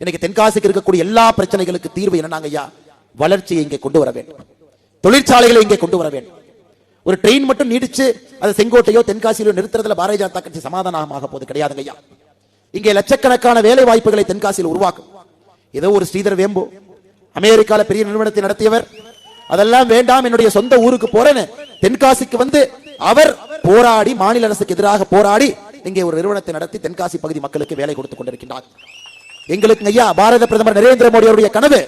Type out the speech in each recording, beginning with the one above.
இன்னைக்கு தென்காசிக்கு இருக்கக்கூடிய எல்லா பிரச்சனைகளுக்கு தீர்வு என்னன்னாங்க ஐயா? வளர்ச்சியை இங்கே கொண்டு வர வேண்டும். தொழிற்சாலைகளை இங்கே கொண்டு வர வேண்டும். ஒரு ட்ரெயின் மட்டும் நீடிச்சு அது செங்கோட்டையோ தென்காசியிலோ நிறுத்துறதுல பாரதிய ஜனதா கட்சி சமாதானமாக போது கிடையாதுங்க ஐயா. இங்கே லட்சக்கணக்கான வேலை வாய்ப்புகளை தென்காசியில் உருவாக்கும். ஏதோ ஒரு ஸ்ரீதர் வேம்பு அமெரிக்கால பெரிய நிறுவனத்தை நடத்தியவர் அதெல்லாம் வேண்டாம் என்னுடைய சொந்த ஊருக்கு போறேன்னு தென்காசிக்கு வந்து அவர் போராடி மாநில அரசுக்கு எதிராக போராடி இங்கே ஒரு நிறுவனத்தை நடத்தி தென்காசி பகுதி மக்களுக்கு வேலை கொடுத்துக் கொண்டிருக்கின்றார். எங்களுக்கு ஐயா பாரத பிரதமர் நரேந்திர மோடி அவருடைய கனவு.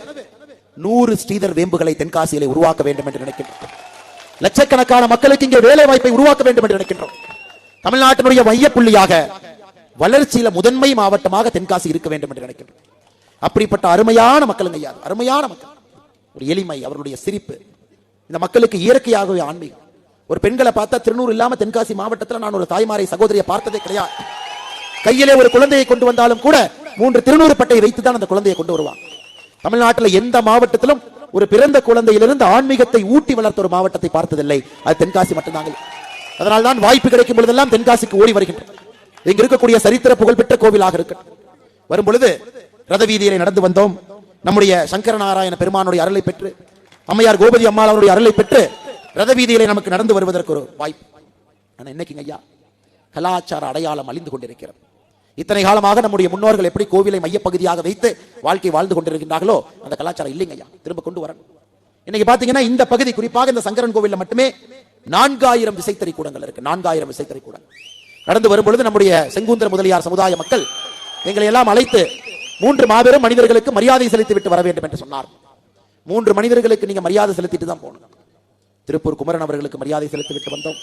நூறு ஸ்ரீதர் வேம்புகளை தென்காசியிலே உருவாக்க வேண்டும் என்று நினைக்கின்றோம். லட்சக்கணக்கான மக்களுக்கு இங்கே வேலை வாய்ப்பை உருவாக்க வேண்டும் என்று நினைக்கின்றோம். தமிழ்நாட்டினுடைய மைய புள்ளியாக வளர்ச்சியில முதன்மை மாவட்டமாக தென்காசி இருக்க வேண்டும் என்று நினைக்கின்றோம். அப்படிப்பட்ட அருமையான மக்களுங்க ஐயா அருமையான மக்கள். ஒரு எளிமை அவருடைய சிரிப்பு. இந்த மக்களுக்கு இயற்கையாகவே ஆன்மீகம். ஒரு பெண்களை பார்த்தா திருநூறு இல்லாம தென்காசி மாவட்டத்தில் நான் ஒரு தாய்மாரை சகோதரியை பார்த்ததே கிடையாது. கையிலே ஒரு குழந்தையை கொண்டு வந்தாலும் கூட மூன்று திருநூறு பட்டையை வைத்து தான் அந்த குழந்தையை கொண்டு வருவான். தமிழ்நாட்டில் எந்த மாவட்டத்திலும் ஒரு பிறந்த குழந்தையிலிருந்து ஆன்மீகத்தை ஊட்டி வளர்த்த ஒரு மாவட்டத்தை பார்த்ததில்லை. அது தென்காசி மட்டும்தாங்க. அதனால் தான் வாய்ப்பு கிடைக்கும் பொழுதெல்லாம் தென்காசிக்கு ஓடி வருகின்றோம் இங்க இருக்கக்கூடிய சரித்திர புகழ்பெற்ற கோவிலாக இருக்கட்டும். வரும் பொழுது ரத நடந்து வந்தோம். நம்முடைய சங்கரநாராயண பெருமானுடைய அருளை பெற்று அம்மையார் கோபதி அம்மாள் அவருடைய அருளை பெற்று ரதவீதியிலே நமக்கு நடந்து வருவதற்கு ஒரு வாய்ப்பு. ஆனா என்னைக்குங்க ஐயா கலாச்சார அடையாளம் அழிந்து கொண்டிருக்கிறது. இத்தனை காலமாக நம்முடைய முன்னோர்கள் எப்படி கோவிலை மையப்பகுதியாக வைத்து வாழ்க்கை வாழ்ந்து கொண்டிருக்கின்றார்களோ அந்த கலாச்சாரம் இல்லைங்கய்யா திரும்ப கொண்டு வரணும். இன்னைக்கு பாத்தீங்கன்னா இந்த பகுதி குறிப்பாக இந்த சங்கரன் கோவில்ல மட்டுமே நான்காயிரம் விசைத்தறி கூடங்கள் இருக்கு. நான்காயிரம் விசைத்தறி கூடங்கள் நடந்து வரும் பொழுது நம்முடைய செங்குந்தர முதலியார் சமுதாய மக்கள் எங்களை எல்லாம் அழைத்து மூன்று மாபெரும் மனிதர்களுக்கு மரியாதை செலுத்தி விட்டு வர வேண்டும் என்று சொன்னார். மூன்று மனிதர்களுக்கு நீங்க மரியாதை செலுத்திட்டு தான் போகணும். திருப்பூர் குமரன் அவர்களுக்கு மரியாதை செலுத்தி விட்டு வந்தோம்.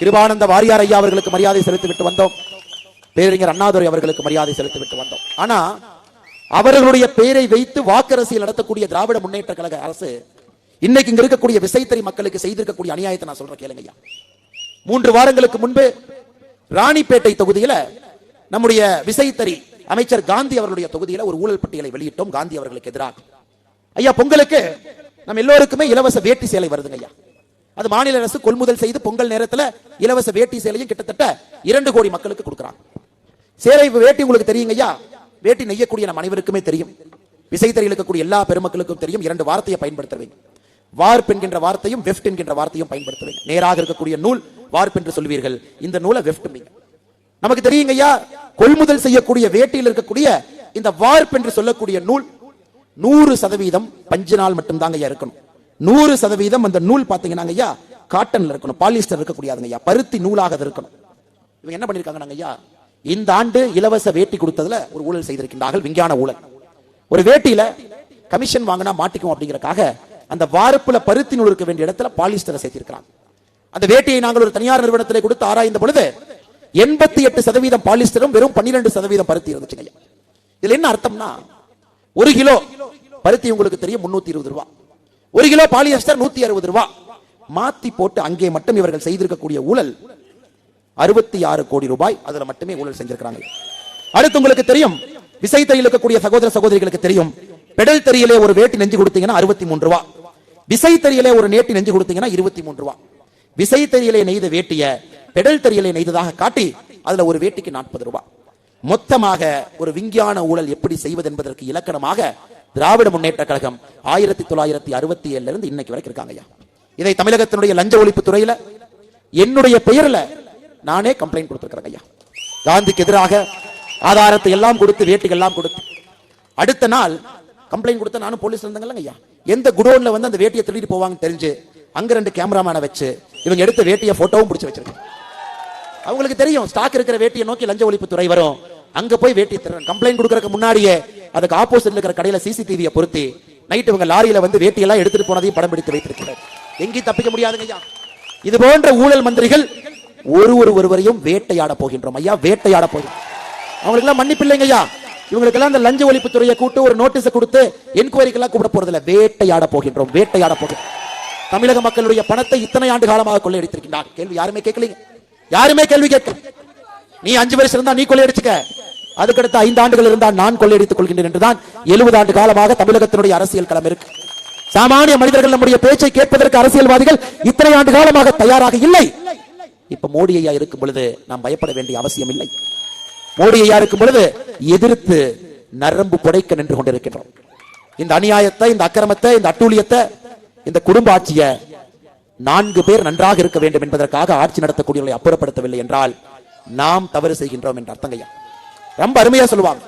கிருபானந்த வாரியார் ஐயா அவர்களுக்கு மரியாதை செலுத்தி விட்டு வந்தோம். பேரறிஞர் அண்ணாதுரை அவர்களுக்கு மரியாதை செலுத்திவிட்டு வந்தோம். ஆனா அவர்களுடைய பெயரை வைத்து வாக்கரசியல் நடத்தக்கூடிய திராவிட முன்னேற்ற கழக அரசு இன்னைக்கு இங்க இருக்கக்கூடிய விசைத்தறி மக்களுக்கு செய்திருக்கக்கூடிய அநியாயத்தை நான் சொல்றேன் கேளுங்கய்யா மூன்று வாரங்களுக்கு முன்பு ராணிப்பேட்டை தொகுதியில நம்முடைய விசைத்தறி அமைச்சர் காந்தி அவர்களுடைய தொகுதியில ஒரு ஊழல் பட்டியலை வெளியிட்டோம் காந்தி அவர்களுக்கு எதிராக. ஐயா பொங்கலுக்கு நம்ம எல்லோருக்குமே இலவச வேட்டி சேலை வருதுங்க ஐயா. அது மாநில அரசு கொள்முதல் செய்து பொங்கல் நேரத்தில் இலவச வேட்டி சேலையும் கிட்டத்தட்ட இரண்டு கோடி மக்களுக்கு கொடுக்குறாங்க. சேலை வேட்டி உங்களுக்கு தெரியுங்க ஐயா வேட்டி நெய்யக்கூடிய நம் அனைவருக்குமே தெரியும். விசைத்தறியில் இருக்கக்கூடிய எல்லா பெருமக்களுக்கும் தெரியும். இரண்டு வார்த்தையை பயன்படுத்துவேன். வார்ப் என்கின்ற வார்த்தையும் வெஃப்ட் என்கின்ற வார்த்தையும் பயன்படுத்துவேன். நேராக இருக்கக்கூடிய நூல் வார்ப் என்று சொல்வீர்கள். இந்த நூலை வெஃப்ட் நமக்கு தெரியுங்க ஐயா கொள்முதல் செய்யக்கூடிய வேட்டியில் இருக்கக்கூடிய இந்த வார்ப் என்று சொல்லக்கூடிய நூல் நூறு சதவீதம் பஞ்சு நாள் மட்டும்தாங்க ஐயா இருக்கணும். நூறு சதவீதம் அந்த நூல் பாத்தீங்கன்னா ஐயா காட்டன்ல இருக்கணும். பாலிஸ்டர் இருக்கக்கூடியாதுங்க ஐயா பருத்தி நூலாக இருக்கணும். இவங்க என்ன பண்ணிருக்காங்க ஐயா இந்த ஆண்டு இலவச வேட்டி கொடுத்ததுல ஒரு ஊழல் செய்திருக்கின்றார்கள் விஞ்ஞான ஊழல். ஒரு வேட்டியில கமிஷன் வாங்கினா மாட்டிக்கும் அப்படிங்கறக்காக அந்த வார்ப்புல பருத்தி நூல் இருக்க வேண்டிய இடத்துல பாலிஸ்டரை சேர்த்திருக்கிறாங்க. அந்த வேட்டியை நாங்கள் ஒரு தனியார் நிறுவனத்திலே கொடுத்து ஆராய்ந்த பொழுது எண்பத்தி எட்டு சதவீதம் பாலிஸ்டரும் வெறும் பன்னிரெண்டு சதவீதம் பருத்தி இருந்துச்சுங்க இதுல என்ன அர்த்தம்னா ஒரு கிலோ பருத்தி உங்களுக்கு தெரியும் முன்னூத்தி இருபது ரூபாய் ஒரு கிலோ பாலியஸ்டர் நூத்தி அறுபது ரூபாய் மாத்தி போட்டு அங்கே மட்டும் இவர்கள் செய்திருக்கக்கூடிய ஊழல் அறுபத்தி ஆறு கோடி ரூபாய் அதுல மட்டுமே ஊழல் செஞ்சிருக்கிறாங்க. அடுத்து உங்களுக்கு தெரியும் விசை விசைத்தறியில் இருக்கக்கூடிய சகோதர சகோதரிகளுக்கு தெரியும் பெடல் தறியிலே ஒரு வேட்டி நெஞ்சு கொடுத்தீங்கன்னா அறுபத்தி மூன்று ரூபா. விசை தறியிலே ஒரு நேட்டி நெஞ்சு கொடுத்தீங்கன்னா இருபத்தி மூன்று ரூபா. விசை தறியிலே நெய்த வேட்டிய பெடல் தறியிலே நெய்ததாக காட்டி அதுல ஒரு வேட்டிக்கு நாற்பது ரூபாய் மொத்தமாக ஒரு விஞ்ஞான ஊழல் எப்படி செய்வது என்பதற்கு இலக்கணமாக திராவிட முன்னேற்ற கழகம் ஆயிரத்தி தொள்ளாயிரத்தி அறுபத்தி ஏழுல இருந்து இன்னைக்கு வரைக்கும் இருக்காங்க ஐயா இதை தமிழகத்தினுடைய லஞ்ச ஒழிப்பு துறையில என்னுடைய பெயர்ல நானே கம்ப்ளைண்ட் கொடுத்திருக்கிறேன் ஐயா. காந்திக்கு எதிராக ஆதாரத்தை எல்லாம் கொடுத்து வேட்டுக்கு எல்லாம் கொடுத்து. அடுத்த நாள் கம்ப்ளைண்ட் கொடுத்த நானும் போலீஸ் இருந்தாங்கல்ல ஐயா. எந்த குடோன்ல வந்து அந்த வேட்டியை திருடிட்டு போவாங்கன்னு தெரிஞ்சு அங்க ரெண்டு கேமராமேனை வச்சு இவங்க எடுத்த வேட்டியை போட்டோவும் பிடிச்சு வச்சிருக்கேன். அவங்களுக்கு தெரியும் ஸ்டாக் இருக்கிற வேட்டியை நோக்கி லஞ்ச ஒழிப்பு துறை வரும். அங்க போய் வேட்டி கம்ப்ளைண்ட் கொடுக்கறதுக்கு முன்னாடியே அதுக்கு ஆப்போசிட்ல இருக்கிற கடையில சிசிடிவியை பொருத்தி நைட் இவங்க லாரியில வந்து வேட்டியெல்லாம் எடுத்துட்டு போனதையும் படம் பிடித்து வைத்திருக்கிறார். எங்கேயும் தப்பிக்க முடியாதுங்க ஐயா. இது போன்ற ஊழல் மந்திரிகள் ஒரு ஒரு ஒருவரையும் வேட்டையாட போகின்றோம். ஐயா வேட்டையாட போகின்றோம் அவங்களுக்கு எல்லாம் மன்னிப்பு இல்லைங்க ஐயா. இவங்களுக்கெல்லாம் இந்த லஞ்ச ஒழிப்பு துறையை கூட்டு ஒரு நோட்டீஸை கொடுத்து என்கொயரிக்கெல்லாம் கூப்பிட போறதில்ல. வேட்டையாட போகின்றோம் வேட்டையாட போகின்றோம். தமிழக மக்களுடைய பணத்தை இத்தனை ஆண்டு காலமாக கொள்ளையடித்திருக்கின்றார் கேள்வி யாருமே கேட்கலீங்க. யாருமே கேள்வி கேட்க நீ அஞ்சு வருஷம் இருந்தா நீ கொள்ளையடிச்சுக்க. அதுக்கடுத்த ஐந்து ஆண்டுகள் இருந்தால் நான் கொள்ளையடித்துக் கொள்கின்றேன் என்றுதான் எழுபது ஆண்டு காலமாக தமிழகத்தினுடைய அரசியல் களம் இருக்கு. சாமானிய மனிதர்கள் நம்முடைய பேச்சை கேட்பதற்கு அரசியல்வாதிகள் இத்தனை ஆண்டு காலமாக தயாராக இல்லை. இப்ப மோடி ஐயா இருக்கும் பொழுது நாம் பயப்பட வேண்டிய அவசியம் இல்லை. மோடி ஐயா இருக்கும் பொழுது எதிர்த்து நரம்பு புடைக்க நின்று கொண்டிருக்கின்றோம். இந்த அநியாயத்தை இந்த அக்கிரமத்தை இந்த அட்டூழியத்தை இந்த குடும்ப ஆட்சியை நான்கு பேர் நன்றாக இருக்க வேண்டும் என்பதற்காக ஆட்சி நடத்தக்கூடியவர்களை அப்புறப்படுத்தவில்லை என்றால் நாம் தவறு செய்கின்றோம் என்ற அர்த்தங்கய்யா ரொம்ப அருமையா சொல்லுவாங்க.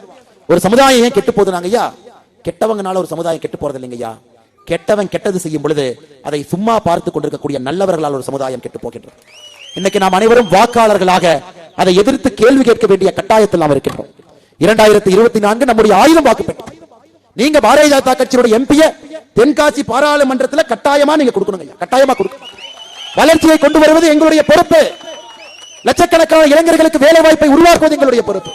ஒரு சமுதாயம் ஏன் கெட்டு போதுனாங்க ஐயா? கெட்டவங்கனால ஒரு சமுதாயம் கெட்டு போறது இல்லைங்கய்யா கெட்டவன் கெட்டது செய்யும் பொழுது அதை சும்மா பார்த்து கொண்டிருக்கக்கூடிய நல்லவர்களால் ஒரு சமுதாயம் கெட்டு போகின்றது. இன்னைக்கு நாம் அனைவரும் வாக்காளர்களாக அதை எதிர்த்து கேள்வி கேட்க வேண்டிய கட்டாயத்தில் நாம் இருக்கின்றோம். இரண்டாயிரத்தி இருபத்தி நான்கு நம்முடைய ஆயுதம் வாக்கு பெற்றோம் நீங்க பாரதிய ஜனதா கட்சியோட எம்பிய தென்காசி பாராளுமன்றத்துல கட்டாயமா நீங்க கொடுக்கணுங்க கட்டாயமா கொடுக்கணும். வளர்ச்சியை கொண்டு வருவது எங்களுடைய பொறுப்பு. லட்சக்கணக்கான இளைஞர்களுக்கு வேலை வாய்ப்பை உருவாக்குவது எங்களுடைய பொறுப்பு.